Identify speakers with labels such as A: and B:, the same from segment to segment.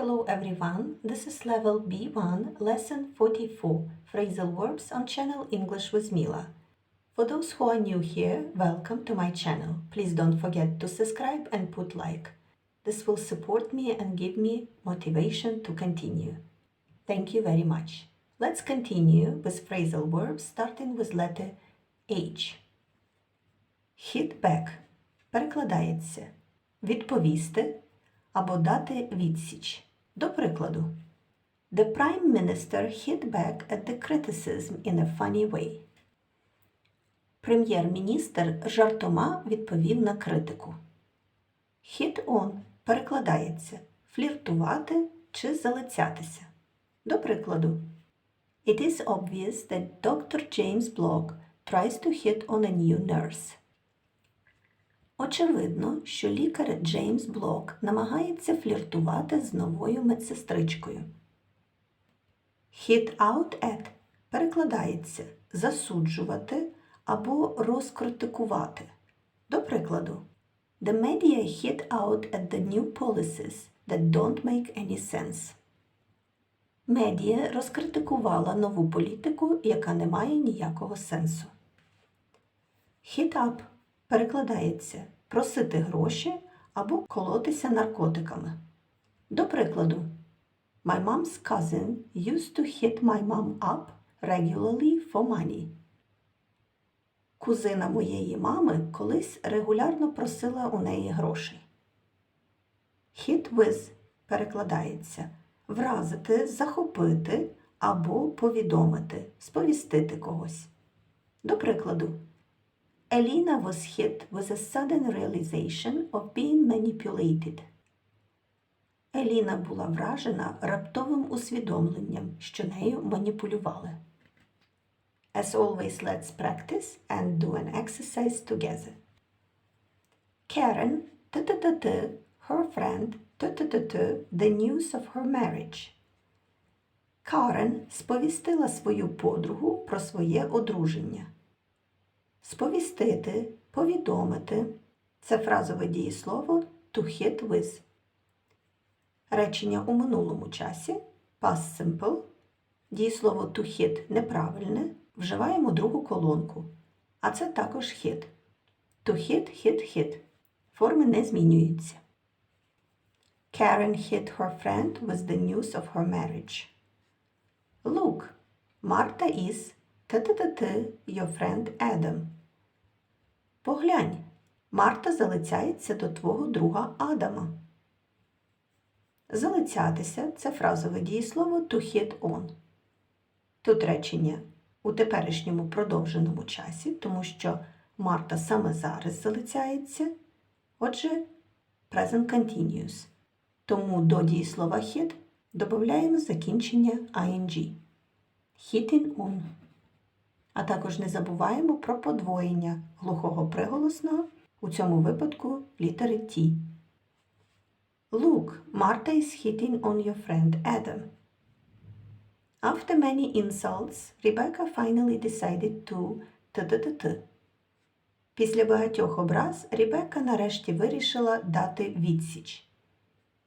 A: Hello everyone, this is level B1, lesson 44, phrasal verbs on channel English with Mila. For those who are new here, welcome to my channel. Please don't forget to subscribe and put like. This will support me and give me motivation to continue. Thank you very much. Let's continue with phrasal verbs starting with letter H. Hit back перекладається відповісти або дати відсіч. До прикладу, The Prime Minister hit back at the criticism in a funny way. Прем'єр-міністр жартома відповів на критику. Hit on перекладається фліртувати чи залицятися. До прикладу, It is obvious that Dr. James Block tries to hit on a new nurse. Очевидно, що лікар Джеймс Блок намагається фліртувати з новою медсестричкою. Hit out at перекладається засуджувати або розкритикувати. До прикладу, The media hit out at the new policies that don't make any sense. Медіа розкритикувала нову політику, яка не має ніякого сенсу. Hit up перекладається просити гроші або колотися наркотиками. До прикладу, My mom's cousin used to hit my mom up regularly for money. Кузина моєї мами колись регулярно просила у неї грошей. Hit with перекладається вразити, захопити або повідомити, сповістити когось. До прикладу, Elena was hit with a sudden realization of being manipulated. Еліна була вражена раптовим усвідомленням, що нею маніпулювали. As always, let's practice and do an exercise together. Karen, t-t-t-t, her friend, t-t-t-t, the news of her marriage. Карен сповістила свою подругу про своє одруження. Сповістити, повідомити це фразове дієслово to hit with. Речення у минулому часі past simple. Дієслово to hit неправильне. Вживаємо другу колонку. А це також hit. To hit, hit, hit. Форми не змінюються. Karen hit her friend with the news of her marriage. Look, Marta is Т-т-т-т, your friend Adam. Поглянь, Марта залицяється до твого друга Адама. Залицятися це фразове дієслово to hit on. Тут речення у теперішньому продовженому часі, тому що Марта саме зараз залицяється. Отже, present continuous. Тому до дієслова hit додаємо закінчення ing. Hitting on. А також не забуваємо про подвоєння глухого приголосного, у цьому випадку літери T. Look, Marta is hitting on your friend Adam. After many insults, Rebecca finally decided to т-т-т-т. Після багатьох образ Ребекка нарешті вирішила дати відсіч.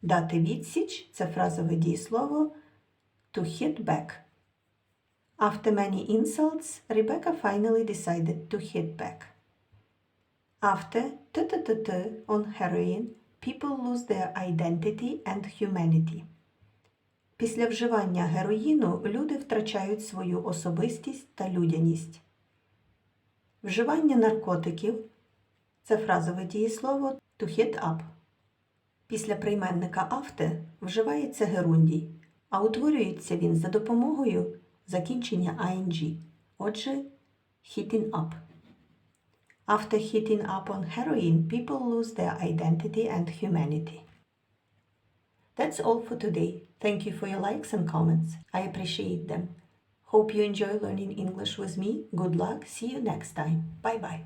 A: Дати відсіч це фразове дієслово to hit back. After many insults, Rebecca finally decided to hit back. After т-т-т-т on heroin, people lose their identity and humanity. Після вживання героїну люди втрачають свою особистість та людяність. Вживання наркотиків це фразове дієслово to hit up. Після прийменника after вживається герундій, а утворюється він за допомогою закінчення ing. Отже, hitting up. After hitting up on heroin, people lose their identity and humanity. That's all for today. Thank you for your likes and comments. I appreciate them. Hope you enjoy learning English with me. Good luck. See you next time. Bye bye.